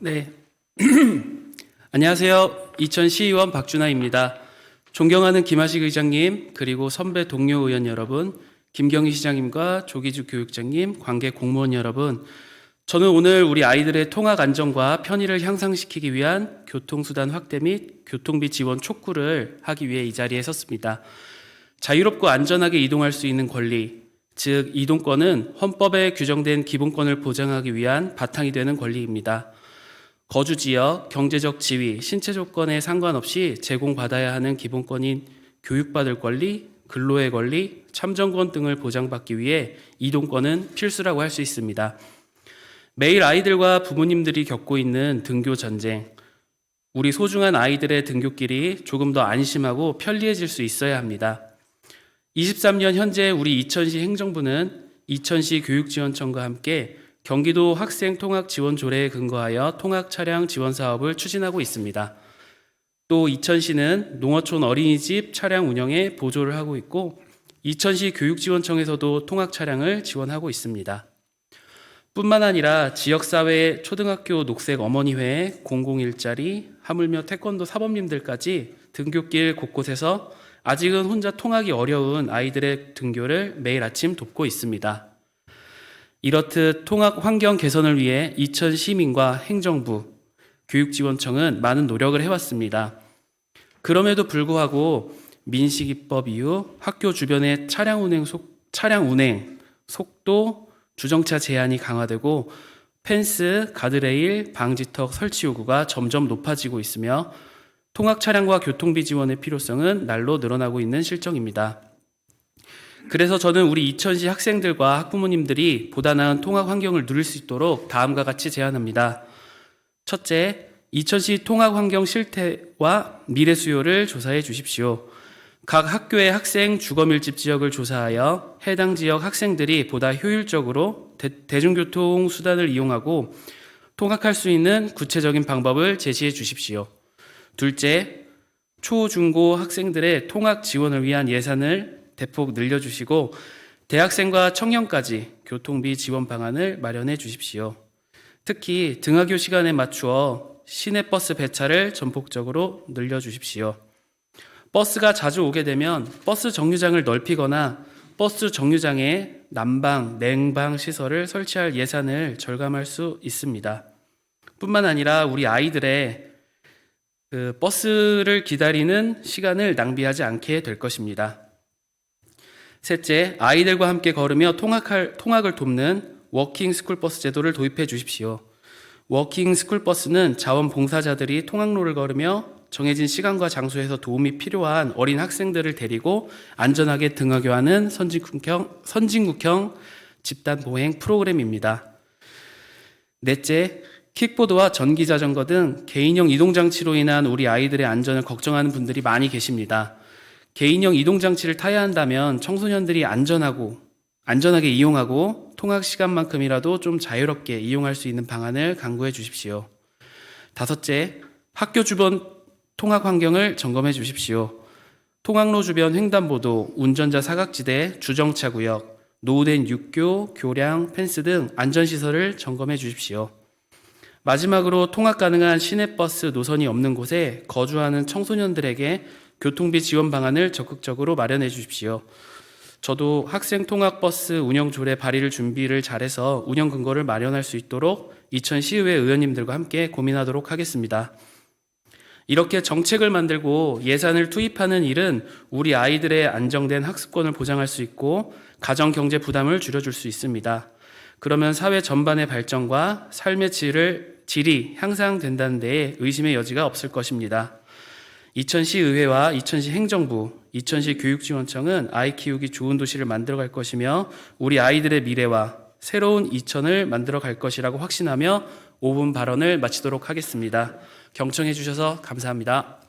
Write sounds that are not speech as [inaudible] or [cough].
네. [clears throat] 안녕하세요. 이천 시의원 박준하입니다. 존경하는 김하식 의장님, 그리고 선배 동료 의원 여러분, 김경희 시장님과 조기주 교육장님, 관계 공무원 여러분, 저는 오늘 우리 아이들의 통학 안정과 편의를 향상시키기 위한 교통수단 확대 및 교통비 지원 촉구를 하기 위해 이 자리에 섰습니다. 자유롭고 안전하게 이동할 수 있는 권리, 즉 이동권은 헌법에 규정된 기본권을 보장하기 위한 바탕이 되는 권리입니다. 거주 지역, 경제적 지위, 신체 조건에 상관없이 제공받아야 하는 기본권인 교육받을 권리, 근로의 권리, 참정권 등을 보장받기 위해 이동권은 필수라고 할 수 있습니다. 매일 아이들과 부모님들이 겪고 있는 등교 전쟁, 우리 소중한 아이들의 등교길이 조금 더 안심하고 편리해질 수 있어야 합니다. 23년 현재 우리 이천시 행정부는 이천시 교육지원청과 함께 경기도 학생 통학 지원 조례에 근거하여 통학 차량 지원 사업을 추진하고 있습니다. 또 이천시는 농어촌 어린이집 차량 운영에 보조를 하고 있고 이천시 교육지원청에서도 통학 차량을 지원하고 있습니다. 뿐만 아니라 지역사회 초등학교 녹색 어머니회, 공공 일자리, 하물며 태권도 사범님들까지 등교길 곳곳에서 아직은 혼자 통하기 어려운 아이들의 등교를 매일 아침 돕고 있습니다. 이렇듯 통학 환경 개선을 위해 이천 시민과 행정부, 교육지원청은 많은 노력을 해왔습니다. 그럼에도 불구하고 민식이법 이후 학교 주변의 차량 운행 속 차량 운행 속도 주정차 제한이 강화되고 펜스, 가드레일, 방지턱 설치 요구가 점점 높아지고 있으며 통학 차량과 교통비 지원의 필요성은 날로 늘어나고 있는 실정입니다. 그래서 저는 우리 이천시 학생들과 학부모님들이 보다 나은 통학 환경을 누릴 수 있도록 다음과 같이 제안합니다. 첫째, 이천시 통학 환경 실태와 미래 수요를 조사해 주십시오. 각 학교의 학생 주거 밀집 지역을 조사하여 해당 지역 학생들이 보다 효율적으로 대, 중교통 수단을 이용하고 통학할 수 있는 구체적인 방법을 제시해 주십시오. 둘째, 초, 중 고 학생들의 통학 지원을 위한 예산을 대폭 늘려주시고 대학생과 청년까지 교통비 지원 방안을 마련해 주십시오. 특히 등하교 시간에 맞추어 시내버스 배차를 전폭적으로 늘려주십시오. 버스가 자주 오게 되면 버스 정류장을 넓히거나 버스 정류장에 난방, 냉방 시설을 설치할 예산을 절감할 수 있습니다. 뿐만 아니라 우리 아이들의 그 버스를 기다리는 시간을 낭비하지 않게 될 것입니다. 셋째, 아이들과 함께 걸으며 통학할, 통학을 돕는 워킹 스쿨버스 제도를 도입해 주십시오. 워킹 스쿨버스는 자원봉사자들이 통학로를 걸으며 정해진 시간과 장소에서 도움이 필요한 어린 학생들을 데리고 안전하게 등하교하는 선진국형, 선진국형 집단 보행 프로그램입니다. 넷째, 킥보드와 전기 자전거 등 개인형 이동장치로 인한 우리 아이들의 안전을 걱정하는 분들이 많이 계십니다. 개인형 이동장치를 타야 한다면 청소년들이 안전하고 안전하게 이용하고 통학 시간만큼이라도 좀 자유롭게 이용할 수 있는 방안을 강구해 주십시오. 다섯째, 학교 주변 통학 환경을 점검해 주십시오. 통학로 주변 횡단보도, 운전자 사각지대, 주정차 구역, 노후된 육교, 교량, 펜스 등 안전시설을 점검해 주십시오. 마지막으로 통학 가능한 시내버스 노선이 없는 곳에 거주하는 청소년들에게 교통비 지원 방안을 적극적으로 마련해 주십시오. 저도 학생 통학 버스 운영 조례 발의를 준비를 잘해서 운영 근거를 마련할 수 있도록 이천 시의회 의원님들과 함께 고민하도록 하겠습니다. 이렇게 정책을 만들고 예산을 투입하는 일은 우리 아이들의 안정된 학습권을 보장할 수 있고 가정 경제 부담을 줄여줄 수 있습니다. 그러면 사회 전반의 발전과 삶의 질을, 질이 향상된다는 데에 의심의 여지가 없을 것입니다. 이천시 의회와 이천시 행정부, 이천시 교육지원청은 아이 키우기 좋은 도시를 만들어 갈 것이며 우리 아이들의 미래와 새로운 이천을 만들어 갈 것이라고 확신하며 5분 발언을 마치도록 하겠습니다. 경청해 주셔서 감사합니다.